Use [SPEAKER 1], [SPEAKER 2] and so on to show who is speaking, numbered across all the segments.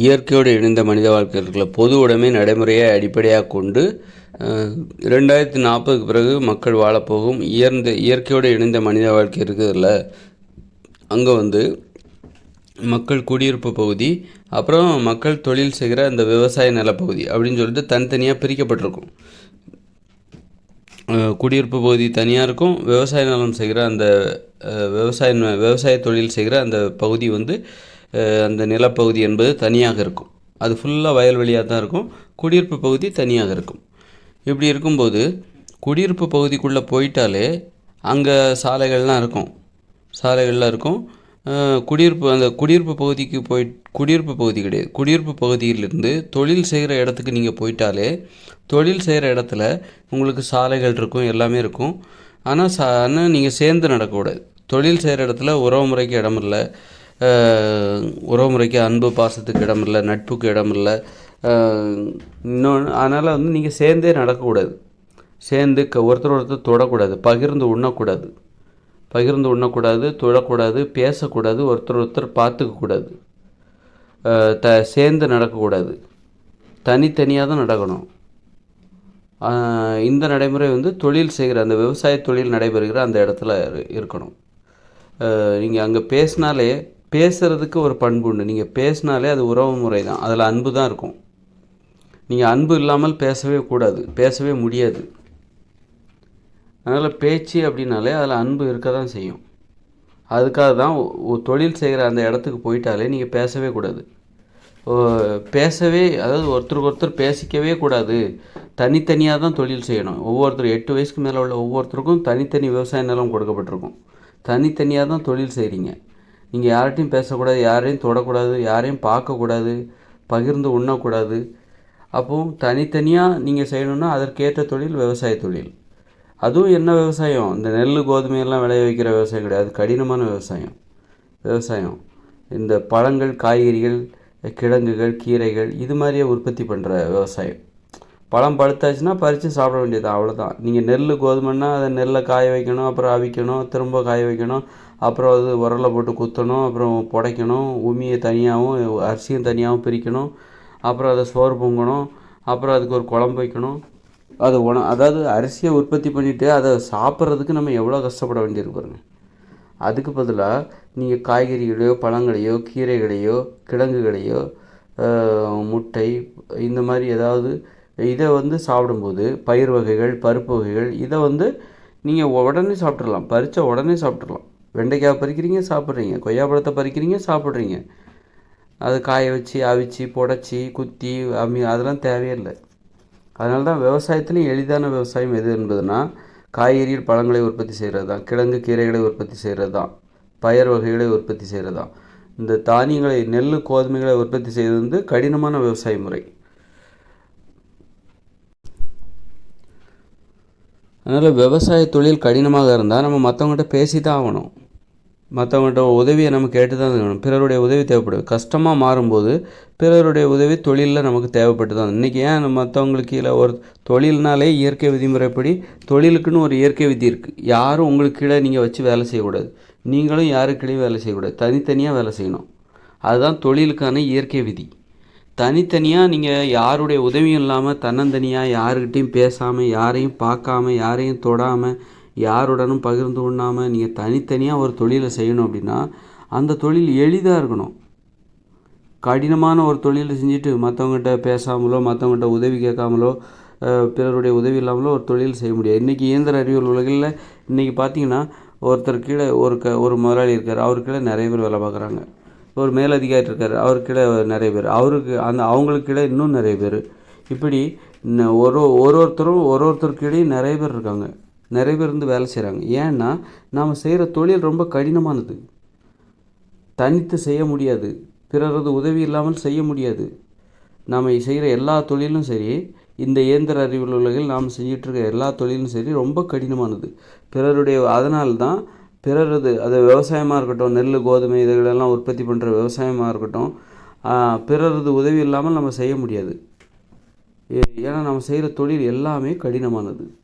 [SPEAKER 1] இயற்கையோடு இணைந்த மனித வாழ்க்கை இருக்குல்ல பொது உடைமை நடைமுறையை அடிப்படையாக கொண்டு ரெண்டாயிரத்தி நாற்பதுக்கு பிறகு மக்கள் வாழப்போகும் இயர்ந்த இயற்கையோடு இணைந்த மனித வாழ்க்கை இருக்குதுல்ல அங்கே வந்து மக்கள் குடியிருப்பு பகுதி அப்புறம் மக்கள் தொழில் செய்கிற அந்த விவசாய நிலப்பகுதி அப்படின்னு சொல்லிட்டு தனித்தனியாக பிரிக்கப்பட்டிருக்கும். குடியிருப்பு பகுதி தனியாக இருக்கும் விவசாய நிலம் செய்கிற அந்த விவசாய விவசாய தொழில் செய்கிற அந்த பகுதி வந்து அந்த நிலப்பகுதி என்பது தனியாக இருக்கும். அது ஃபுல்லாக வயல்வெளியாக தான் இருக்கும். குடியிருப்பு பகுதி தனியாக இருக்கும். இப்படி இருக்கும்போது குடியிருப்பு பகுதிக்குள்ளே போயிட்டாலே அங்கே சாலைகள்லாம் இருக்கும். சாலைகள்லாம் இருக்கும். குடியிருப்பு அந்த குடியிருப்பு பகுதிக்கு போய் குடியிருப்பு பகுதி கிடையாது. குடியிருப்பு பகுதியிலிருந்து தொழில் செய்கிற இடத்துக்கு நீங்கள் போயிட்டாலே தொழில் செய்கிற இடத்துல உங்களுக்கு சாலைகள் இருக்கும் எல்லாமே இருக்கும். ஆனால் சா ஆனால் நீங்கள் சேர்ந்து நடக்கக்கூடாது. தொழில் செய்கிற இடத்துல உறவு முறைக்கு இடம் இல்லை உறவு முறைக்கு அன்பு பாசத்துக்கு இடம் இல்லை நட்புக்கு இடம் இல்லை இன்னொன்று அதனால் வந்து நீங்கள் சேர்ந்தே நடக்கக்கூடாது. சேர்ந்து க ஒருத்தர் ஒருத்தர் தொடக்கூடாது. பகிர்ந்து உண்ணக்கூடாது. பகிர்ந்து உண்ணக்கூடாது தொடக்கூடாது பேசக்கூடாது ஒருத்தர் ஒருத்தர் பார்த்துக்கக்கூடாது. த சேர்ந்து நடக்கக்கூடாது. தனித்தனியாக தான் நடக்கணும். இந்த நடைமுறை வந்து தொழில் செய்கிற அந்த விவசாய தொழில் நடைபெறுகிற அந்த இடத்துல இரு- இருக்கணும். நீங்கள் அங்கே பேசினாலே பேசுகிறதுக்கு ஒரு பண்பு உண்டு. நீங்கள் பேசினாலே அது உறவு முறை தான் அதில் அன்பு தான் இருக்கும். நீங்கள் அன்பு இல்லாமல் பேசவே கூடாது. பேசவே முடியாது. அதனால் பேச்சு அப்படின்னாலே அதில் அன்பு இருக்க தான் செய்யும். அதுக்காக தான் தொழில் செய்கிற அந்த இடத்துக்கு போயிட்டாலே நீங்கள் பேசவே கூடாது. பேசவே அதாவது ஒருத்தருக்கு ஒருத்தர் பேசிக்கவே கூடாது. தனித்தனியாக தான் தொழில் செய்யணும். ஒவ்வொருத்தர் எட்டு வயசுக்கு மேலே உள்ள ஒவ்வொருத்தருக்கும் தனித்தனி விவசாய நிலம் கொடுக்கப்பட்டிருக்கும். தனித்தனியாக தான் தொழில் செய்கிறீங்க நீங்கள் யார்கிட்டையும் பேசக்கூடாது யாரையும் தொடக்கூடாது யாரையும் பார்க்கக்கூடாது பகிர்ந்து உண்ணக்கூடாது. அப்போ தனித்தனியாக நீங்கள் செய்யணுன்னா அதற்கேற்ற தொழில் விவசாய தொழில். அதுவும் என்ன விவசாயம்? இந்த நெல் கோதுமையெல்லாம் விளைய வைக்கிற விவசாயம் கிடையாது. கடினமான விவசாயம். விவசாயம். இந்த பழங்கள் காய்கறிகள் கிழங்குகள் கீரைகள் இது மாதிரியே உற்பத்தி பண்ணுற விவசாயம். பழம் பழுத்தாச்சுன்னா பறித்து சாப்பிட வேண்டியது அவ்வளோதான் நீங்கள் நெல் கோதுமைன்னா அதை நெல்லை காய வைக்கணும் அப்புறம் அவிக்கணும் திரும்ப காய வைக்கணும். அப்புறம் அது உரல்ல போட்டு குத்தணும் அப்புறம் புடைக்கணும் உமியை தனியாகவும் அரிசியும் தனியாகவும் பிரிக்கணும் அப்புறம் அதை சோறு பொங்கணும் அப்புறம் அதுக்கு ஒரு குழம்பு வைக்கணும். அது உண அதாவது அரிசியை உற்பத்தி பண்ணிவிட்டு அதை சாப்பிட்றதுக்கு நம்ம எவ்வளோ கஷ்டப்பட வேண்டியிருக்கு பாருங்க. அதுக்கு பதிலாக நீங்கள் காய்கறிகளையோ பழங்களையோ கீரைகளையோ கிழங்குகளையோ முட்டை இந்த மாதிரி ஏதாவது இதை வந்து சாப்பிடும்போது பயிர் வகைகள் பருப்பு வகைகள் இதை வந்து நீங்கள் உடனே சாப்பிட்றலாம் பறித்த உடனே சாப்பிட்றலாம் வெண்டைக்காய் பறிக்கிறீங்க சாப்பிட்றீங்க. கொய்யாப்பழத்தை பறிக்கிறீங்க சாப்பிட்றீங்க. அது காய வச்சு அவிச்சு புடச்சி குத்தி அம்மி அதெல்லாம் தேவையில்லை அதனால தான் விவசாயத்துலேயும் எளிதான விவசாயம் எது என்பதுனா காய்கறிகள் பழங்களை உற்பத்தி செய்கிறது தான். கிழங்கு கீரைகளை உற்பத்தி செய்கிறது தான். பயர் வகைகளை உற்பத்தி செய்கிறது தான். இந்த தானியங்களை நெல் கோதுமைகளை உற்பத்தி செய்வது வந்து கடினமான விவசாய முறை. அதனால் விவசாய தொழில் கடினமாக இருந்தால் நம்ம மற்றவங்கள்ட்ட பேசி தான் ஆகணும். மற்றவங்கள்ட்ட உதவியை நம்ம கேட்டு தான் இருக்கணும். பிறருடைய உதவி தேவைப்படுது. கஷ்டமாக மாறும்போது பிறருடைய உதவி தொழிலில் நமக்கு தேவைப்பட்டு தான் இன்றைக்கி ஏன் மற்றவங்களுக்கு கீழே ஒரு தொழில்னாலே இயற்கை விதிமுறைப்படி தொழிலுக்குன்னு ஒரு இயற்கை விதி இருக்குது யாரும் உங்களுக்கு கீழே நீங்கள் வச்சு வேலை செய்யக்கூடாது. நீங்களும் யாருக்கிடையும் வேலை செய்யக்கூடாது. தனித்தனியாக வேலை செய்யணும். அதுதான் தொழிலுக்கான இயற்கை விதி. தனித்தனியாக நீங்கள் யாருடைய உதவியும் இல்லாமல் தன்னந்தனியாக யாருக்கிட்டையும் பேசாமல் யாரையும் பார்க்காம யாரையும் தொடாமல் யாருடனும் பகிர்ந்து உண்ணாமல் நீங்கள் தனித்தனியாக ஒரு தொழிலை செய்யணும் அப்படின்னா அந்த தொழில் எளிதாக இருக்கணும். கடினமான ஒரு தொழிலை செஞ்சுட்டு மற்றவங்ககிட்ட பேசாமலோ மற்றவங்ககிட்ட உதவி கேட்காமலோ பிறருடைய உதவி இல்லாமலோ ஒரு தொழில் செய்ய முடியாது. இன்றைக்கி இயந்திர அறிவியல் உலகில் இன்றைக்கி பார்த்தீங்கன்னா ஒருத்தர் கீழே ஒரு க ஒரு முதலாளி இருக்கார். அவர் கீழே நிறைய பேர் வேலை பார்க்குறாங்க ஒரு மேலதிகாரி இருக்கார். அவர் கீழே நிறைய பேர். அவருக்கு அந்த அவங்களுக்கு கீழே இன்னும் நிறைய பேர். இப்படி ஒரு ஒரு ஒருத்தரும் ஒரு ஒருத்தருக்கிடையே நிறைய பேர் இருக்காங்க. நிறைய பேர் வந்து வேலை செய்கிறாங்க ஏன்னா நாம் செய்கிற தொழில் ரொம்ப கடினமானது. தனித்து செய்ய முடியாது. பிறரது உதவி இல்லாமல் செய்ய முடியாது. நாம் செய்கிற எல்லா தொழிலும் சரி இந்த இயந்திர அறிவியல் உலகில் நாம் செஞ்சிட்ருக்க எல்லா தொழிலும் சரி ரொம்ப கடினமானது. பிறருடைய அதனால்தான் பிறரது அது விவசாயமாக இருக்கட்டும் நெல் கோதுமை இதுகளெல்லாம் உற்பத்தி பண்ணுற விவசாயமாக இருக்கட்டும் பிறரது உதவி இல்லாமல் நம்ம செய்ய முடியாது. ஏ- ஏன்னா நம்ம செய்கிற தொழில் எல்லாமே கடினமானது.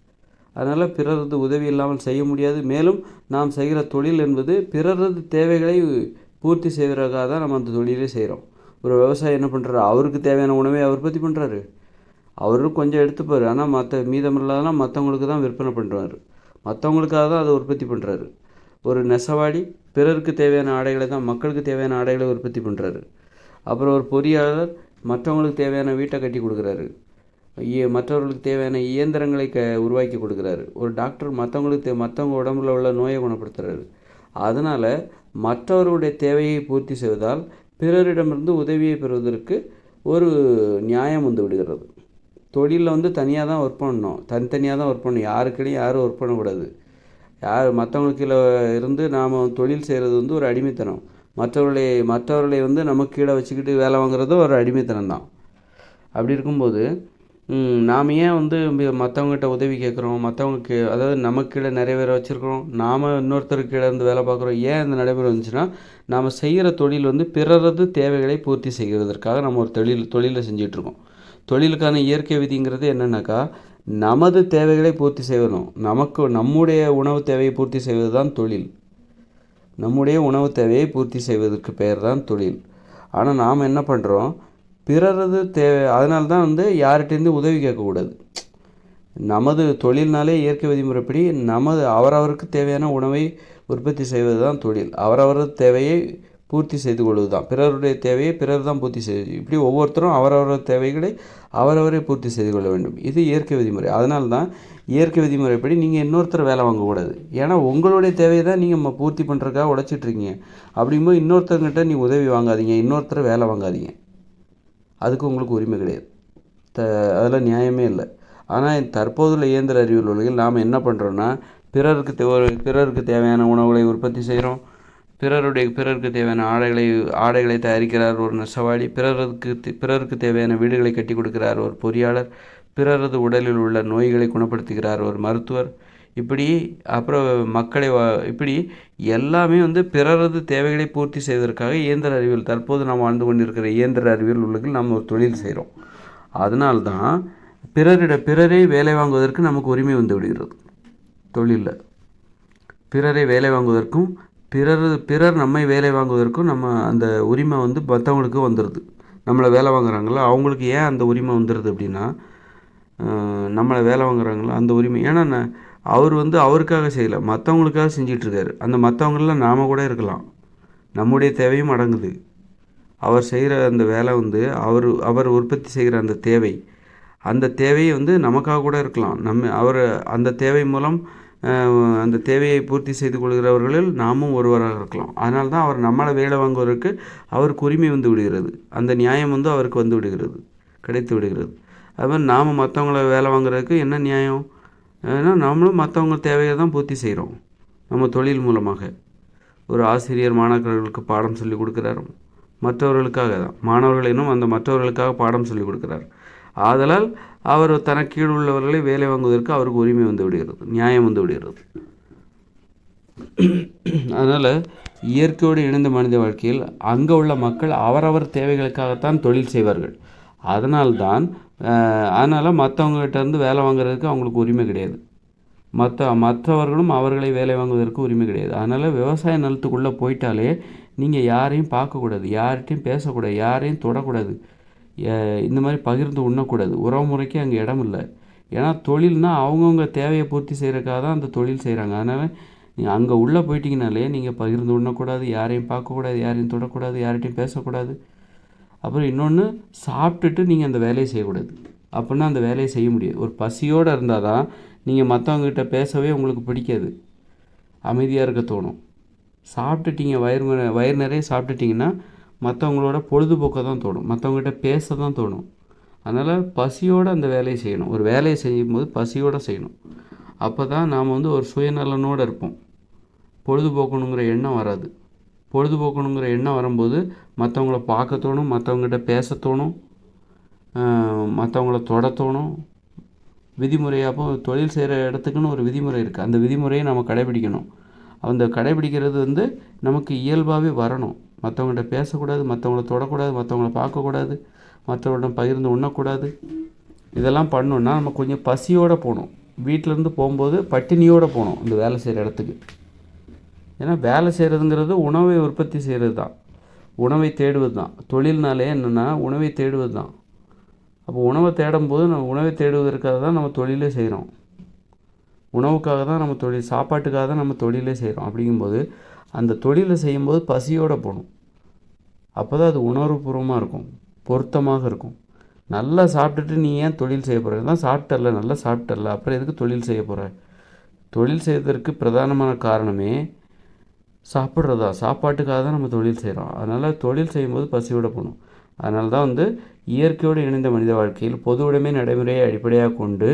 [SPEAKER 1] அதனால் பிறரது உதவி இல்லாமல் செய்ய முடியாது. மேலும் நாம் செய்கிற தொழில் என்பது பிறரது தேவைகளை பூர்த்தி செய்வதற்காக தான் நம்ம அந்த தொழிலே செய்கிறோம் ஒரு விவசாயி என்ன பண்ணுறாரு அவருக்கு தேவையான உணவை அவர் உற்பத்தி பண்ணுறாரு அவரும் கொஞ்சம் எடுத்துப்பார். ஆனால் மற்ற மீதமில்லாதெல்லாம் மற்றவங்களுக்கு தான் விற்பனை பண்ணுறாரு மற்றவங்களுக்காக தான் அதை உற்பத்தி பண்ணுறாரு ஒரு நெசவாடி பிறருக்கு தேவையான ஆடைகளை தான் மக்களுக்கு தேவையான ஆடைகளை உற்பத்தி பண்ணுறாரு அப்புறம் ஒரு பொறியாளர் மற்றவங்களுக்கு தேவையான வீட்டை கட்டி கொடுக்குறாரு. மற்றவர்களுக்கு தேவையான இயந்திரங்களை க உருவாக்கி கொடுக்குறாரு. ஒரு டாக்டர் மற்றவங்களுக்கு தே மற்றவங்க உடம்புல உள்ள நோயை குணப்படுத்துறாரு. அதனால் மற்றவர்களுடைய தேவையை பூர்த்தி செய்வதால் பிறரிடமிருந்து உதவியை பெறுவதற்கு ஒரு நியாயம் வந்து விடுகிறது. தொழிலில் வந்து தனியாக தான் ஒர்க் பண்ணணும். தனித்தனியாக தான் ஒர்க் பண்ணணும். யாருக்கிடையும் யாரும் ஒர்க் பண்ணக்கூடாது. யார் மற்றவங்களுக்கு இருந்து நாம் தொழில் செய்கிறது வந்து ஒரு அடிமைத்தனம். மற்றவர்களை மற்றவர்களை வந்து நமக்கு கீழே வச்சுக்கிட்டு வேலை வாங்குறதும் ஒரு அடிமைத்தனம் தான் அப்படி இருக்கும்போது நாம் ஏன் வந்து மற்றவங்ககிட்ட உதவி கேட்குறோம்? மற்றவங்களுக்கு அதாவது நமக்கீழே நிறைய பேரை வச்சுருக்கிறோம். நாம் இன்னொருத்தருக்கு கீழே இருந்து வேலை பார்க்குறோம். ஏன் இந்த நடைமுறை வந்துச்சுன்னா நாம் செய்கிற தொழில் வந்து பிறரது தேவைகளை பூர்த்தி செய்கிறதற்காக நம்ம ஒரு தொழில் தொழிலை செஞ்சிட்ருக்கோம். தொழிலுக்கான இயற்கை விதிங்கிறது என்னென்னாக்கா நமது தேவைகளை பூர்த்தி செய்யணும் நமக்கு நம்முடைய உணவு தேவையை பூர்த்தி செய்வது தான் தொழில். நம்முடைய உணவு தேவையை பூர்த்தி செய்வதற்கு பெயர் தான் தொழில். ஆனால் நாம் என்ன பண்ணுறோம் பிறரது தேவை அதனால தான் வந்து யார்கிட்டேருந்து உதவி கேட்கக்கூடாது. நமது தொழில்னாலே இயற்கை விதிமுறைப்படி நமது அவரவருக்கு தேவையான உணவை உற்பத்தி செய்வது தான் தொழில். அவரவரது தேவையை பூர்த்தி செய்து கொள்வது தான் பிறருடைய தேவையை பிறர் தான் பூர்த்தி செய்வது இப்படி ஒவ்வொருத்தரும் அவரவரது தேவைகளை அவரவரே பூர்த்தி செய்து கொள்ள வேண்டும். இது இயற்கை விதிமுறை. அதனால தான் இயற்கை விதிமுறைப்படி நீங்கள் இன்னொருத்தர் வேலை வாங்கக்கூடாது. ஏன்னா உங்களுடைய தேவையை தான் நீங்கள் நம்ம பூர்த்தி பண்ணுறதுக்காக உழைச்சிட்டு இருக்கீங்க. அப்படிங்கும்போது இன்னொருத்தர்கிட்ட நீ உதவி வாங்காதீங்க. இன்னொருத்தர் வேலை வாங்காதீங்க. அதுக்கு உங்களுக்கு உரிமை கிடையாது. த அதெல்லாம் நியாயமே இல்லை. ஆனால் தற்போதுள்ள இயந்திர அறிவியல் உலகில் நாம் என்ன பண்ணுறோன்னா பிறருக்கு தேவை பிறருக்கு தேவையான உணவுகளை உற்பத்தி செய்கிறோம் பிறருடைய பிறருக்கு தேவையான ஆடைகளை ஆடைகளை தயாரிக்கிறார் ஒரு நெசவாளி. பிறருக்கு பிறருக்கு தேவையான வீடுகளை கட்டி கொடுக்கிறார் ஒரு பொறியாளர். பிறரது உடலில் உள்ள நோய்களை குணப்படுத்துகிறார் ஒரு மருத்துவர். இப்படி அப்புறம் மக்களை வா- இப்படி எல்லாமே வந்து பிறரது தேவைகளை பூர்த்தி செய்வதற்காக இயந்திர அறிவியல் தற்போது நாம் வாழ்ந்து கொண்டிருக்கிற இயந்திர அறிவியல் உலகில் நாம் ஒரு தொழில் செய்கிறோம் அதனால்தான் பிறரிட பிறரை வேலை வாங்குவதற்கு நமக்கு உரிமை வந்து விடுகிறது. தொழிலில். பிறரை வேலை வாங்குவதற்கும் பிறர் பிறர் நம்மை வேலை வாங்குவதற்கும் நம்ம அந்த உரிமை வந்து மற்றவங்களுக்கு வந்துடுது நம்மளை வேலை வாங்குறாங்களோ அவங்களுக்கு ஏன் அந்த உரிமை வந்துடுது அப்படின்னா நம்மளை வேலை வாங்குறாங்களோ அந்த உரிமை. ஏன்னா நான் அவர் வந்து அவருக்காக செய்யலை. மற்றவங்களுக்காக செஞ்சிட்ருக்காரு. அந்த மற்றவங்களெலாம் நாம் கூட இருக்கலாம். நம்முடைய தேவையும் அடங்குது. அவர் செய்கிற அந்த வேலை வந்து அவர் அவர் உற்பத்தி செய்கிற அந்த தேவை அந்த தேவையை வந்து நமக்காக கூட இருக்கலாம். நம்ம அவர் அந்த தேவை மூலம் அந்த தேவையை பூர்த்தி செய்து கொள்கிறவர்களில் நாமும் ஒருவராக இருக்கலாம். அதனால தான் அவர் நம்மளை வேலை வாங்குவதற்கு அவருக்கு உரிமை வந்து விடுகிறது. அந்த நியாயம் வந்து அவருக்கு வந்து விடுகிறது. கிடைத்து விடுகிறது. அது மாதிரி நாம் மற்றவங்கள வேலை வாங்குறதுக்கு என்ன நியாயம்? ஏன்னா நம்மளும் மற்றவங்க தேவையை தான் பூர்த்தி செய்கிறோம் நம்ம தொழில் மூலமாக. ஒரு ஆசிரியர் மாணவர்களுக்கு பாடம் சொல்லி கொடுக்குறாரு. மற்றவர்களுக்காக தான். மாணவர்களினும் அந்த மற்றவர்களுக்காக பாடம் சொல்லி கொடுக்குறார். ஆதலால் அவர் தனக்கீழ் உள்ளவர்களை வேலை வாங்குவதற்கு அவருக்கு உரிமை வந்து விடுகிறது. நியாயம் வந்து விடுகிறது. அதனால் இயற்கையோடு இணைந்த மனித வாழ்க்கையில் அங்கே உள்ள மக்கள் அவரவர் தேவைகளுக்காகத்தான் தொழில் செய்வார்கள். அதனால்தான் அதனால் மற்றவங்ககிட்ட இருந்து வேலை வாங்குறதுக்கு அவங்களுக்கு உரிமை கிடையாது. மற்ற மற்றவர்களும் அவர்களை வேலை வாங்குவதற்கு உரிமை கிடையாது. அதனால் விவசாய நிலத்துக்குள்ளே போயிட்டாலே நீங்கள் யாரையும் பார்க்கக்கூடாது. யார்கிட்டையும் பேசக்கூடாது. யாரையும் தொடக்கூடாது. இந்த மாதிரி பகிர்ந்து உண்ணக்கூடாது. உறவு முறைக்கு அங்கே இடம் இல்லை. ஏன்னா தொழில்னால் அவங்கவுங்க தேவையை பூர்த்தி செய்கிறக்காக தான் அந்த தொழில் செய்கிறாங்க அதனால் நீங்கள் அங்கே உள்ளே போயிட்டீங்கனாலே நீங்கள் பகிர்ந்து உண்ணக்கூடாது. யாரையும் பார்க்கக்கூடாது. யாரையும் தொடக்கூடாது. யார்கிட்டையும் பேசக்கூடாது. அப்புறம் இன்னொன்று சாப்பிட்டுட்டு நீங்கள் அந்த வேலையை செய்யக்கூடாது. அப்படின்னா அந்த வேலையை செய்ய முடியாது. ஒரு பசியோடு இருந்தால் தான் நீங்கள் மற்றவங்ககிட்ட பேசவே உங்களுக்கு பிடிக்காது. அமைதியாக இருக்க தோணும். சாப்பிட்டுட்டீங்க வயிறு முறை- வயிறு நிறைய சாப்பிட்டுட்டிங்கன்னா மற்றவங்களோட பொழுதுபோக்க தான் தோணும். மற்றவங்ககிட்ட பேச தான் தோணும். அதனால் பசியோடு அந்த வேலையை செய்யணும். ஒரு வேலையை செய்யும்போது பசியோடு செய்யணும். அப்போ தான் நாம் வந்து ஒரு சுயநலனோடு இருப்போம். பொழுதுபோக்கணுங்கிற எண்ணம் வராது. பொழுதுபோக்கணுங்கிற எண்ணம் வரும்போது மற்றவங்கள பார்க்க தோணும் மற்றவங்ககிட்ட பேச தோணும். மற்றவங்கள தொடத்தணும் தோணும். விதிமுறையாக அப்போ தொழில் செய்கிற இடத்துக்குன்னு ஒரு விதிமுறை இருக்குது அந்த விதிமுறையை நம்ம கடைபிடிக்கணும். அந்த கடைபிடிக்கிறது வந்து நமக்கு இயல்பாகவே வரணும். மற்றவங்கள்ட்ட பேசக்கூடாது மற்றவங்கள தொடக்கூடாது மற்றவங்கள பார்க்கக்கூடாது மற்றவங்களிடம் பகிர்ந்து உண்ணக்கூடாது. இதெல்லாம் பண்ணோன்னா நம்ம கொஞ்சம் பசியோடு போகணும். வீட்டிலேருந்து போகும்போது பட்டினியோடு போகணும் இந்த வேலை செய்கிற இடத்துக்கு. ஏன்னா வேலை செய்கிறதுங்கிறது உணவை உற்பத்தி செய்கிறது தான் உணவை தேடுவது தான் தொழில்னாலே என்னென்னா உணவை தேடுவது தான் அப்போ உணவை தேடும்போது நம்ம உணவை தேடுவதற்காக தான் நம்ம தொழிலே செய்கிறோம். உணவுக்காக தான் நம்ம தொழில் சாப்பாட்டுக்காக தான் நம்ம தொழிலே செய்கிறோம். அப்படிங்கும்போது அந்த தொழிலை செய்யும்போது பசியோடு போகணும். அப்போ தான் அது உணர்வுபூர்வமாக இருக்கும் பொருத்தமாக இருக்கும். நல்லா சாப்பிட்டுட்டு நீ ஏன் தொழில் செய்ய போகிற தான் சாப்பிட்டல நல்லா சாப்பிட்டல அப்புறம் எதுக்கு தொழில் செய்ய போகிற தொழில் செய்வதற்கு பிரதானமான காரணமே சாப்பிட்றதா? சாப்பாட்டுக்காக தான் நம்ம தொழில் செய்கிறோம். அதனால் தொழில் செய்யும்போது பசியோட போகணும். அதனால தான் வந்து இயற்கையோடு இணைந்த மனித வாழ்க்கையில் பொது உடைமை நடைமுறையை அடிப்படையாக கொண்டு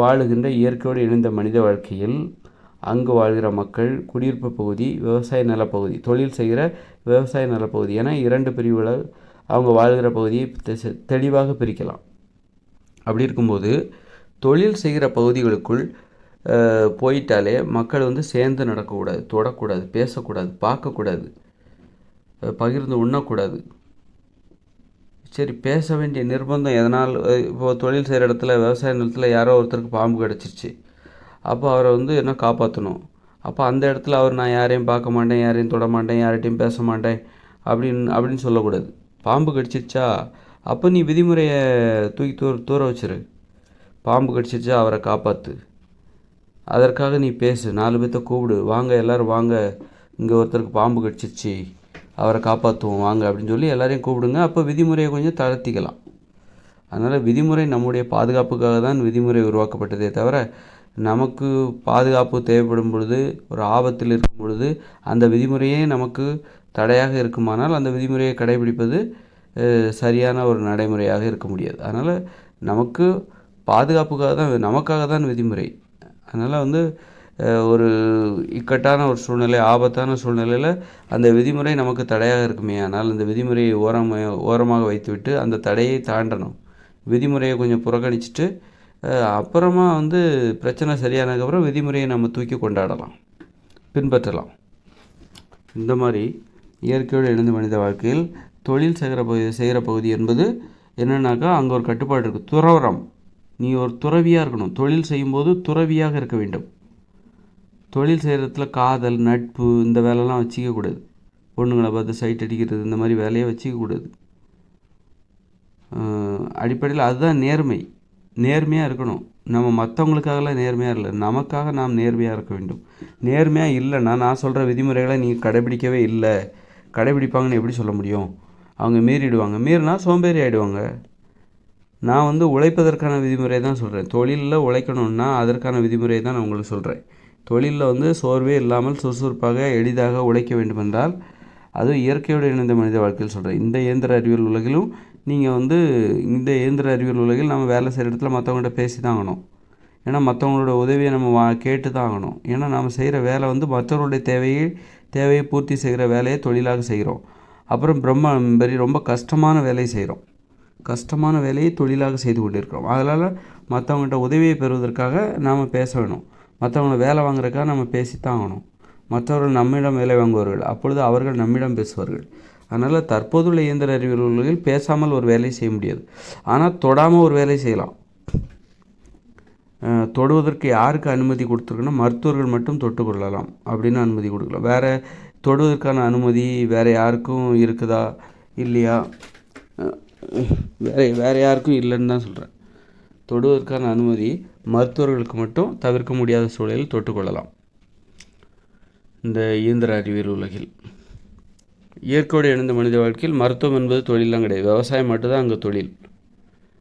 [SPEAKER 1] வாழுகின்ற இயற்கையோடு இணைந்த மனித வாழ்க்கையில் அங்கு வாழ்கிற மக்கள் குடியிருப்பு பகுதி விவசாய நிலப்பகுதி தொழில் செய்கிற விவசாய நிலப்பகுதி என இரண்டு பிரிவுகளை அவங்க வாழ்கிற பகுதியை தெளிவாக பிரிக்கலாம். அப்படி இருக்கும்போது தொழில் செய்கிற பகுதிகளுக்குள் போயிட்டாலே மக்கள் வந்து சேர்ந்து நடக்கக்கூடாது தொடக்கூடாது பேசக்கூடாது பார்க்கக்கூடாது பகிர்ந்து உண்ணக்கூடாது. சரி பேச வேண்டிய நிர்பந்தம் எதனால்? இப்போது தொழில் செய்கிற இடத்துல விவசாய நிலத்தில் யாரோ ஒருத்தருக்கு பாம்பு கிடச்சிருச்சு. அப்போ அவரை வந்து என்ன காப்பாற்றணும் அப்போ அந்த இடத்துல அவர் நான் யாரையும் பார்க்க மாட்டேன் யாரையும் தொட மாட்டேன் யார்கிட்டையும் பேச மாட்டேன் அப்படின்னு அப்படின்னு சொல்லக்கூடாது. பாம்பு கடிச்சிருச்சா? அப்போ நீ விதிமுறையை தூக்கி தூர தூர வச்சிரு. பாம்பு கடிச்சிருச்சா? அவரை காப்பாற்று அதற்காக நீ பேசு. நாலு பேர்த்த கூப்பிடு. வாங்க எல்லோரும் வாங்க. இங்கே ஒருத்தருக்கு பாம்பு கடிச்சிருச்சு. அவரை காப்பாற்றுவோம் வாங்க அப்படின்னு சொல்லி எல்லாரையும் கூப்பிடுங்க. அப்போ விதிமுறையை கொஞ்சம் தளர்த்திக்கலாம். அதனால் விதிமுறை நம்முடைய பாதுகாப்புக்காக தான் விதிமுறை உருவாக்கப்பட்டதே தவிர நமக்கு பாதுகாப்பு தேவைப்படும் பொழுது ஒரு ஆபத்தில் இருக்கும் பொழுது அந்த விதிமுறையே நமக்கு தடையாக இருக்குமானால் அந்த விதிமுறையை கடைபிடிப்பது சரியான ஒரு நடைமுறையாக இருக்க முடியாது. அதனால் நமக்கு பாதுகாப்புக்காக தான் நமக்காக தான் விதிமுறை. அதனால் வந்து ஒரு இக்கட்டான ஒரு சூழ்நிலை ஆபத்தான சூழ்நிலையில் அந்த விதிமுறை நமக்கு தடையாக இருக்குமே. ஆனால் அந்த விதிமுறையை ஓரம் ஓரமாக வைத்துவிட்டு அந்த தடையை தாண்டணும். விதிமுறையை கொஞ்சம் புறக்கணிச்சிட்டு அப்புறமா வந்து பிரச்சனை சரியானதுக்கப்புறம் விதிமுறையை நம்ம தூக்கி கொண்டாடலாம். பின்பற்றலாம். இந்த மாதிரி இயற்கையோடு எழுந்து மனித வாழ்க்கையில் தொழில் செய்கிற பகுதி செய்கிற பகுதி என்பது என்னென்னாக்கா அங்கே ஒரு கட்டுப்பாடு இருக்குது துறவரம் நீ ஒரு துறவியாக இருக்கணும். தொழில் செய்யும்போது துறவியாக இருக்க வேண்டும். தொழில் செய்கிறதுல காதல் நட்பு இந்த வேலைலாம் வச்சிக்கக்கூடாது பொண்ணுங்களை பார்த்து சைட் அடிக்கிறது இந்த மாதிரி வேலையை வச்சிக்கக்கூடாது அடிப்படையில் அதுதான் நேர்மை. நேர்மையாக இருக்கணும். நம்ம மற்றவங்களுக்காகலாம் நேர்மையாக இல்லை. நமக்காக நாம் நேர்மையாக இருக்க வேண்டும். நேர்மையாக இல்லைன்னா நான் சொல்கிற விதிமுறைகளை நீங்கள் கடைபிடிக்கவே இல்லை. கடைபிடிப்பாங்கன்னு எப்படி சொல்ல முடியும்? அவங்க மீறிடுவாங்க. மீறினா சோம்பேறி ஆகிடுவாங்க நான் வந்து உழைப்பதற்கான விதிமுறை தான் சொல்கிறேன் தொழிலில் உழைக்கணுன்னா அதற்கான விதிமுறை தான் நான் உங்களுக்கு சொல்கிறேன் தொழிலில் வந்து சோர்வே இல்லாமல் சுறுசுறுப்பாக எளிதாக உழைக்க வேண்டுமென்றால் அதுவும் இயற்கையோடு இணைந்த மனித வாழ்க்கையில் சொல்கிறேன் இந்த இயந்திர அறிவியல் உலகிலும் நீங்கள் வந்து இந்த இயந்திர அறிவியல் உலகில் நம்ம வேலை செய்கிற இடத்துல மற்றவங்கள்ட்ட பேசி தான் ஆகணும். ஏன்னா மற்றவங்களோட உதவியை நம்ம வா கேட்டு தான் ஆகணும். ஏன்னா நம்ம செய்கிற வேலை வந்து மற்றவர்களுடைய தேவையை தேவையை பூர்த்தி செய்கிற வேலையை தொழிலாக செய்கிறோம். அப்புறம் பிரம்ம பெரிய ரொம்ப கஷ்டமான வேலையை செய்கிறோம். கஷ்டமான வேலையை தொழிலாக செய்து கொண்டிருக்கிறோம். அதனால் மற்றவங்கள்ட்ட உதவியை பெறுவதற்காக நாம் பேச வேணும். மற்றவங்களை வேலை வாங்குறதுக்காக நம்ம பேசித்தான் ஆகணும். மற்றவர்கள் நம்மிடம் வேலை வாங்குவார்கள். அப்பொழுது அவர்கள் நம்மிடம் பேசுவார்கள். அதனால் தற்போதுள்ள இயந்திர அறிவியல்களில் பேசாமல் ஒரு வேலையை செய்ய முடியாது. ஆனால் தொடாமல் ஒரு வேலையை செய்யலாம். தொடுவதற்கு யாருக்கு அனுமதி கொடுத்துருக்குன்னா மருத்துவர்கள் மட்டும் தொட்டுக்கொள்ளலாம் அப்படின்னு அனுமதி கொடுக்கலாம். வேறு தொடுவதற்கான அனுமதி வேறு யாருக்கும் இருக்குதா? இல்லையா? வேறு வேறு யாருக்கும் இல்லைன்னு தான் சொல்கிறேன் தொடுவதற்கான அனுமதி மருத்துவர்களுக்கு மட்டும் தவிர்க்க முடியாத சூழலில் தொட்டுக்கொள்ளலாம் இந்த இயந்திர அறிவியல் உலகில். இயற்கையோடு இணைந்த மனித வாழ்க்கையில் மருத்துவம் என்பது தொழிலாம் கிடையாது. விவசாயம் மட்டும்தான் அங்கே தொழில்.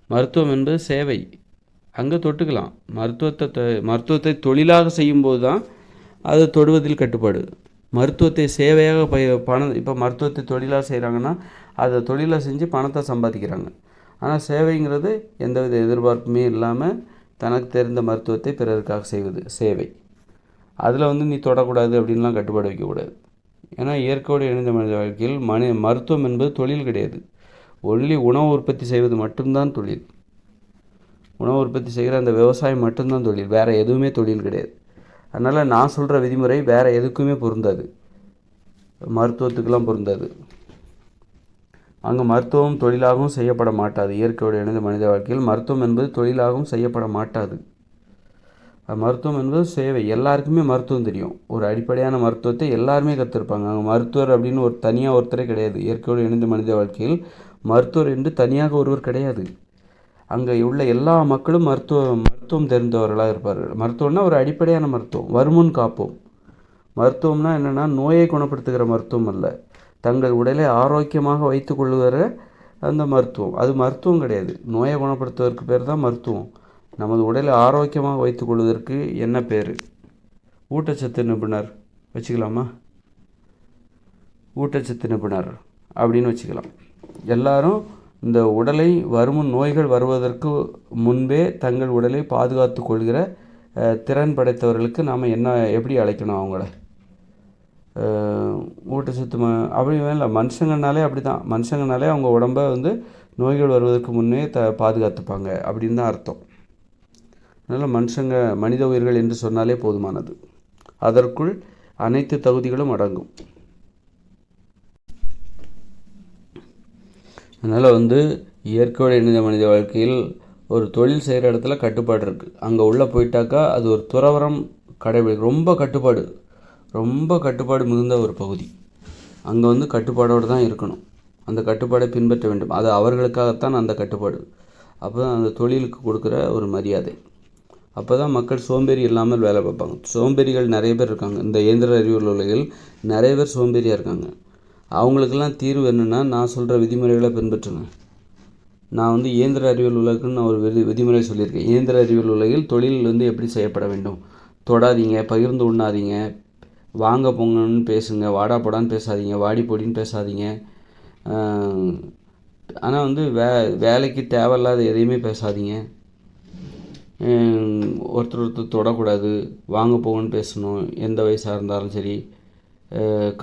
[SPEAKER 1] மருத்துவம் என்பது சேவை. அங்கே தொட்டுக்கலாம். மருத்துவத்தை மருத்துவத்தை தொழிலாக செய்யும்போது தான் அது தொடுவதில் கட்டுப்பாடு. மருத்துவத்தை சேவையாக ப பணம் இப்போ மருத்துவத்தை தொழிலாக செய்கிறாங்கன்னா அதை தொழிலாக செஞ்சு பணத்தை சம்பாதிக்கிறாங்க. ஆனால் சேவைங்கிறது எந்தவித எதிர்பார்ப்புமே இல்லாமல் தனக்கு தெரிந்த மருத்துவத்தை பிறருக்காக செய்வது சேவை. அதில் வந்து நீ தொடக்கூடாது அப்படின்லாம் கட்டுப்பாடு வைக்கக்கூடாது. ஏன்னா இயற்கையோடு இணைந்த மனித வாழ்க்கையில் மனி மருத்துவம் என்பது தொழில் கிடையாது. ஒன்லி உணவு உற்பத்தி செய்வது மட்டும்தான் தொழில். உணவு உற்பத்தி செய்கிற அந்த விவசாயம் மட்டும்தான் தொழில். வேறு எதுவுமே தொழில் கிடையாது. அதனால் நான் சொல்கிற விதிமுறை வேறு எதுக்குமே பொருந்தாது. மருத்துவத்துக்கெல்லாம் பொருந்தாது. அங்கே மருத்துவம் தொழிலாகவும் செய்யப்பட மாட்டாது. இயற்கையோடு இணைந்த மனித வாழ்க்கையில் மருத்துவம் என்பது தொழிலாகவும் செய்யப்பட மாட்டாது. மருத்துவம் என்பது சேவை. எல்லாருக்குமே மருத்துவம் தெரியும். ஒரு அடிப்படையான மருத்துவத்தை எல்லாருமே கற்றுருப்பாங்க அங்கே மருத்துவர் அப்படின்னு ஒரு தனியாக ஒருத்தரே கிடையாது. இயற்கையோடு இணைந்த மனித வாழ்க்கையில் மருத்துவர் என்று தனியாக ஒருவர் கிடையாது. அங்கே உள்ள எல்லா மக்களும் மருத்துவ மருத்துவம் தெரிந்தவர்களாக இருப்பார்கள். மருத்துவம்னா ஒரு அடிப்படையான மருத்துவம். வருமுன் காப்போம். மருத்துவம்னா என்னென்னா நோயை குணப்படுத்துகிற மருத்துவம் அல்ல. தங்கள் உடலை ஆரோக்கியமாக வைத்து கொள்ளுகிற அந்த மருத்துவம். அது மருத்துவம் கிடையாது. நோயை குணப்படுத்துவதற்கு பேர் தான் மருத்துவம். நமது உடலை ஆரோக்கியமாக வைத்து கொள்வதற்கு என்ன பேர்? ஊட்டச்சத்து நிபுணர். வச்சுக்கலாமா? ஊட்டச்சத்து நிபுணர் அப்படின்னு வச்சுக்கலாம். எல்லாரும் இந்த உடலை வரும் நோய்கள் வருவதற்கு முன்பே தங்கள் உடலை பாதுகாத்து கொள்கிற திறன் படைத்தவர்களுக்கு நாம் என்ன எப்படி அழைக்கணும் அவங்கள? ஊட்டச்சத்து ம அப்படி இல்லை. மனுஷங்கனாலே அப்படி தான் மனுஷங்கனாலே அவங்க உடம்ப வந்து நோய்கள் வருவதற்கு முன்னே த பாதுகாத்துப்பாங்க அப்படின்னு தான் அர்த்தம். அதனால் மனுஷங்க மனித உயிர்கள் என்று சொன்னாலே போதுமானது. அதற்குள் அனைத்து தகுதிகளும் அடங்கும். அதனால் வந்து இயற்கையோடு இணைந்த மனித வாழ்க்கையில் ஒரு தொழில் செய்கிற இடத்துல கட்டுப்பாடு இருக்குது அங்கே உள்ளே போயிட்டாக்கா அது ஒரு துறவரம் கடைபிடி ரொம்ப கட்டுப்பாடு. ரொம்ப கட்டுப்பாடு மிகுந்த ஒரு பகுதி. அங்கே வந்து கட்டுப்பாடோடு தான் இருக்கணும். அந்த கட்டுப்பாடை பின்பற்ற வேண்டும். அது அவர்களுக்காகத்தான் அந்த கட்டுப்பாடு. அப்போ தான் அந்த தொழிலுக்கு கொடுக்குற ஒரு மரியாதை. அப்போ தான் மக்கள் சோம்பேறி இல்லாமல் வேலை பார்ப்பாங்க. சோம்பேறிகள் நிறைய பேர் இருக்காங்க. இந்த இயந்திர அறிவியல் உலகில் நிறைய பேர் சோம்பேறியாக இருக்காங்க. அவங்களுக்கெல்லாம் தீர்வு என்னென்னா நான் சொல்கிற விதிமுறைகளை பின்பற்றுங்க. நான் வந்து இயந்திர அறிவியல் உலகுன்னு நான் ஒரு விதி விதிமுறை சொல்லியிருக்கேன். இயந்திர அறிவியல் உலகில் தொழில் வந்து எப்படி செய்யப்பட வேண்டும்? தொடாதீங்க பகிர்ந்து உண்ணாதீங்க வாங்க போங்கன்னு பேசுங்க வாடா போடான்னு பேசாதீங்க வாடி பொடின்னு பேசாதீங்க. ஆனால் வந்து வே வேலைக்கு தேவையில்லாத எதையுமே பேசாதீங்க. ஒருத்தர் ஒருத்தர் தொடக்கூடாது வாங்க போகணும்னு பேசணும் எந்த வயசாக இருந்தாலும் சரி.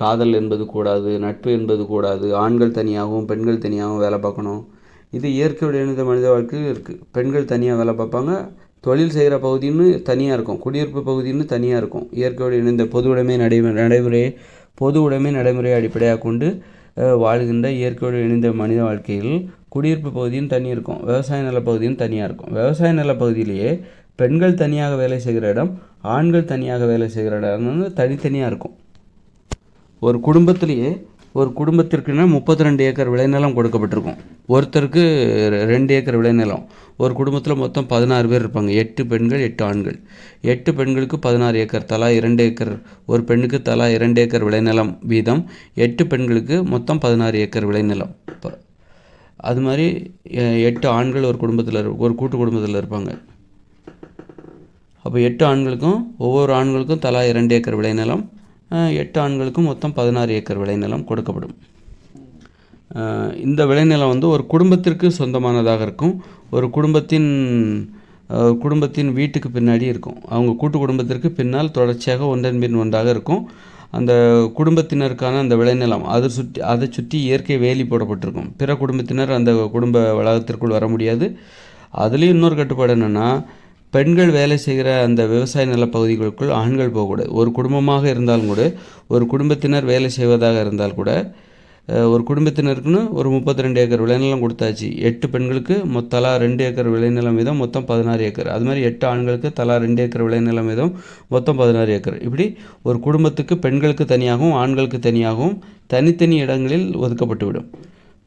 [SPEAKER 1] காதல் என்பது கூடாது நட்பு என்பது கூடாது ஆண்கள் தனியாகவும் பெண்கள் தனியாகவும் வேலை பார்க்கணும். இது இயற்கையுடைய இணைந்த மனித வாழ்க்கையில் இருக்குது பெண்கள் தனியாக வேலை பார்ப்பாங்க தொழில் செய்கிற பகுதின்னு தனியாக இருக்கும். குடியிருப்பு பகுதின்னு தனியாக இருக்கும். இயற்கையோடு இணைந்த பொது உடைமை நடைமுறை நடைமுறையை பொது உடைமை நடைமுறையை அடிப்படையாக கொண்டு வாழ்கின்ற இயற்கையோடு இணைந்த மனித வாழ்க்கையில் குடியிருப்பு பகுதியும் தனி இருக்கும். விவசாய நிலப்பகுதியும் தனியாக இருக்கும். விவசாய நிலப்பகுதியிலேயே பெண்கள் தனியாக வேலை செய்கிற இடம் ஆண்கள் தனியாக வேலை செய்கிற இடம் வந்து தனித்தனியாக இருக்கும். ஒரு குடும்பத்திலேயே ஒரு குடும்பத்திற்குன்னா முப்பத்தி ரெண்டு ஏக்கர் விளைநிலம் கொடுக்கப்பட்டிருக்கும். ஒருத்தருக்கு ரெண்டு ஏக்கர் விளைநிலம். ஒரு குடும்பத்தில் மொத்தம் பதினாறு பேர் இருப்பாங்க. எட்டு பெண்கள் எட்டு ஆண்கள். எட்டு பெண்களுக்கு பதினாறு ஏக்கர் தலா இரண்டு ஏக்கர். ஒரு பெண்ணுக்கு தலா இரண்டு ஏக்கர் விளைநிலம் வீதம். எட்டு பெண்களுக்கு மொத்தம் பதினாறு ஏக்கர் விளைநிலம். இப்போ அது மாதிரி எட்டு ஆண்கள் ஒரு குடும்பத்தில் ஒரு கூட்டு குடும்பத்தில் இருப்பாங்க. அப்போ எட்டு ஆண்களுக்கும் ஒவ்வொரு ஆண்களுக்கும் தலா இரண்டு ஏக்கர் விளைநிலம். எட்டு ஆண்களுக்கும் மொத்தம் பதினாறு ஏக்கர் விளைநிலம் கொடுக்கப்படும். இந்த விளைநிலம் வந்து ஒரு குடும்பத்திற்கு சொந்தமானதாக இருக்கும். ஒரு குடும்பத்தின் குடும்பத்தின் வீட்டுக்கு பின்னாடி இருக்கும். அவங்க கூட்டு குடும்பத்திற்கு பின்னால் தொடர்ச்சியாக ஒன்றன் பின் ஒன்றாக இருக்கும். அந்த குடும்பத்தினருக்கான அந்த விளைநிலம் அதை சுற்றி அதை சுற்றி இயற்கை வேலி போடப்பட்டிருக்கும். பிற குடும்பத்தினர் அந்த குடும்ப வளாகத்திற்குள் வர முடியாது. அதுலேயும் இன்னொரு கட்டுப்பாடு என்னென்னா பெண்கள் வேலை செய்கிற அந்த விவசாய நிலப்பகுதிகளுக்குள் ஆண்கள் போகக்கூடாது. ஒரு குடும்பமாக இருந்தாலும் கூட ஒரு குடும்பத்தினர் வேலை செய்வதாக இருந்தால் கூட ஒரு குடும்பத்தினருக்குன்னு ஒரு முப்பத்தி ரெண்டு ஏக்கர் விளைநிலம் கொடுத்தாச்சு. எட்டு பெண்களுக்கு மொத்தலா ரெண்டு ஏக்கர் விளைநிலம் வீதம் மொத்தம் பதினாறு ஏக்கர். அது மாதிரி எட்டு ஆண்களுக்கு தலா ரெண்டு ஏக்கர் விளைநிலம் வீதம் மொத்தம் பதினாறு ஏக்கர். இப்படி ஒரு குடும்பத்துக்கு பெண்களுக்கு தனியாகவும் ஆண்களுக்கு தனியாகவும் தனித்தனி இடங்களில் ஒதுக்கப்பட்டுவிடும்.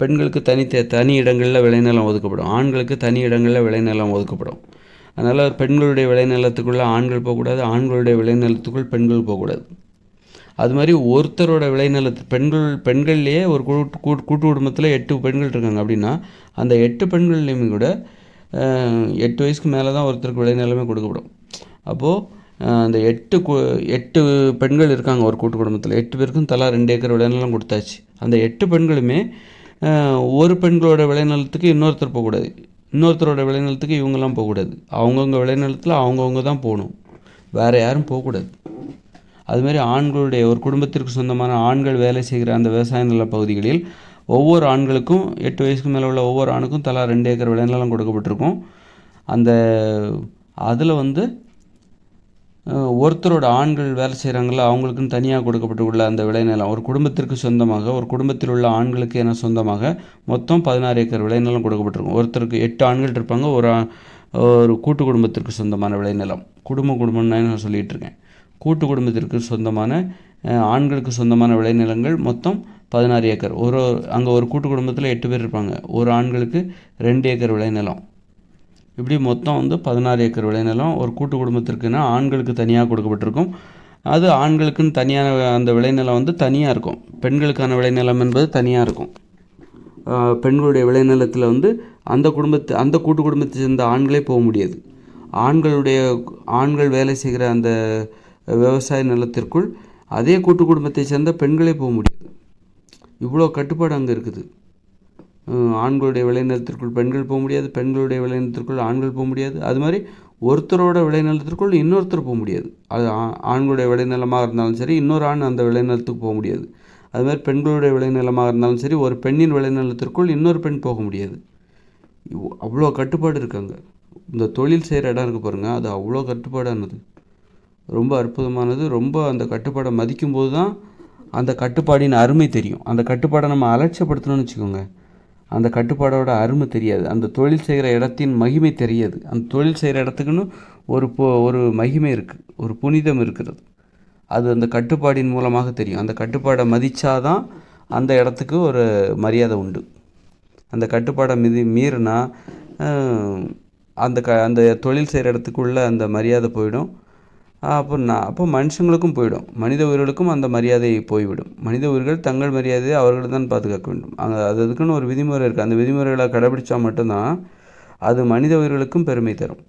[SPEAKER 1] பெண்களுக்கு தனி தனி இடங்களில் விளைநிலம் ஒதுக்கப்படும். ஆண்களுக்கு தனி இடங்களில் விளைநிலம் ஒதுக்கப்படும். அதனால் பெண்களுடைய விளைநிலத்துக்குள்ளே ஆண்கள் போகக்கூடாது ஆண்களுடைய விளைநிலத்துக்குள் பெண்கள் போகக்கூடாது. அது மாதிரி ஒருத்தரோட விளைநிலத்து பெண்கள் பெண்கள்லேயே ஒரு கூட்டு கூட்டு கூட்டு குடும்பத்தில் எட்டு பெண்கள் இருக்காங்க. அப்படின்னா அந்த எட்டு பெண்கள்லேயுமே கூட எட்டு வயசுக்கு மேலே தான் ஒருத்தருக்கு விளைநிலமே கொடுக்கப்படும். அப்போது அந்த எட்டு எட்டு பெண்கள் இருக்காங்க ஒரு கூட்டு குடும்பத்தில். எட்டு பேருக்கும் தலா ரெண்டு ஏக்கர் விளைநிலம் கொடுத்தாச்சு. அந்த எட்டு பெண்களுமே ஒரு பெண்களோட விளைநிலத்துக்கு இன்னொருத்தர் போகக்கூடாது. இன்னொருத்தரோட விளைநிலத்துக்கு இவங்கெல்லாம் போகக்கூடாது. அவங்கவுங்க விளைநிலத்தில் அவங்கவுங்க தான் போகணும். வேறு யாரும் போகக்கூடாது. அதுமாரி ஆண்களுடைய ஒரு குடும்பத்திற்கு சொந்தமான ஆண்கள் வேலை செய்கிற அந்த விவசாய நில பகுதிகளில் ஒவ்வொரு ஆண்களுக்கும் எட்டு வயசுக்கு மேலே உள்ள ஒவ்வொரு ஆணுக்கும் தலா ரெண்டு ஏக்கர் விளைநிலம் கொடுக்கப்பட்டிருக்கும். அந்த அதில் வந்து ஒருத்தரோட ஆண்கள் வேலை செய்கிறாங்களோ அவங்களுக்குன்னு தனியாக கொடுக்கப்பட்டு உள்ள அந்த விளைநிலம் ஒரு குடும்பத்திற்கு சொந்தமாக ஒரு குடும்பத்தில் உள்ள ஆண்களுக்கு என சொந்தமாக மொத்தம் பதினாறு ஏக்கர் விளைநிலம் கொடுக்கப்பட்டிருக்கும். ஒருத்தருக்கு எட்டு ஆண்கள் இருப்பாங்க ஒரு ஒரு கூட்டு குடும்பத்திற்கு சொந்தமான விளைநிலம். குடும்ப குடும்பம்னு நான் சொல்லிகிட்டு இருக்கேன். கூட்டு குடும்பத்திற்கு சொந்தமான ஆண்களுக்கு சொந்தமான விளைநிலங்கள் மொத்தம் பதினாறு ஏக்கர். ஒரு அங்கே ஒரு கூட்டு குடும்பத்தில் எட்டு பேர் இருப்பாங்க. ஒரு ஆண்களுக்கு ரெண்டு ஏக்கர் விளைநிலம். இப்படி மொத்தம் வந்து பதினாறு ஏக்கர் விளைநிலம் ஒரு கூட்டு குடும்பத்திற்குன்னா ஆண்களுக்கு தனியாக கொடுக்கப்பட்டிருக்கும். அது ஆண்களுக்குன்னு தனியான அந்த விளைநிலம் வந்து தனியாக இருக்கும். பெண்களுக்கான விளைநிலம் என்பது தனியாக இருக்கும். பெண்களுடைய விளைநிலத்தில் வந்து அந்த குடும்பத்து அந்த கூட்டு குடும்பத்தை சேர்ந்த ஆண்களே போக முடியாது. ஆண்களுடைய ஆண்கள் வேலை செய்கிற அந்த விவசாய நிலத்திற்குள் அதே கூட்டு குடும்பத்தை சேர்ந்த பெண்களே போக முடியாது. இவ்வளோ கட்டுப்பாடு அங்கே இருக்குது. ஆண்களுடைய விளைநிலத்திற்குள் பெண்கள் போக முடியாது பெண்களுடைய விளைநிலத்திற்குள் ஆண்கள் போக முடியாது. அது மாதிரி ஒருத்தரோட விளைநிலத்திற்குள் இன்னொருத்தர் போக முடியாது. அது ஆ- ஆண்களுடைய விளைநிலமாக இருந்தாலும் சரி இன்னொரு ஆண் அந்த விளைநிலத்துக்கு போக முடியாது. அது மாதிரி பெண்களுடைய விளைநிலமாக இருந்தாலும் சரி ஒரு பெண்ணின் விளைநிலத்திற்குள் இன்னொரு பெண் போக முடியாது. அவ்வளோ கட்டுப்பாடு இருக்காங்க இந்த தொழில் செய்கிற இடம் இருக்குது பாருங்கள் அது அவ்வளோ கட்டுப்பாடானது. ரொம்ப அற்புதமானது. ரொம்ப அந்த கட்டுப்பாடை மதிக்கும்போது தான் அந்த கட்டுப்பாடின் அருமை தெரியும். அந்த கட்டுப்பாடை நம்ம அலட்சியப்படுத்தணும்னு வச்சுக்கோங்க. அந்த கட்டுப்பாடோட அருமை தெரியாது. அந்த தொழில் செய்கிற இடத்தின் மகிமை தெரியாது. அந்த தொழில் செய்கிற இடத்துக்குன்னு ஒரு பொ- ஒரு மகிமை இருக்குது ஒரு புனிதம் இருக்கிறது. அது அந்த கட்டுப்பாடின் மூலமாக தெரியும். அந்த கட்டுப்பாடை மதித்தாதான் அந்த இடத்துக்கு ஒரு மரியாதை உண்டு. அந்த கட்டுப்பாடை மிதி மீறினா அந்த க அந்த தொழில் செய்கிற இடத்துக்குள்ளே அந்த மரியாதை போயிடும். அப்போ நான் அப்போ மனுஷங்களுக்கும் போயிடும். மனித உயிர்களுக்கும் அந்த மரியாதை போய்விடும். மனித உயிர்கள் தங்கள் மரியாதையை அவர்கள் தான் பாதுகாக்க வேண்டும். அங்கே அது அதுக்குன்னு ஒரு விதிமுறை இருக்குது அந்த விதிமுறைகளை கடைபிடிச்சா மட்டும்தான் அது மனித உயிர்களுக்கும் பெருமை தரும்.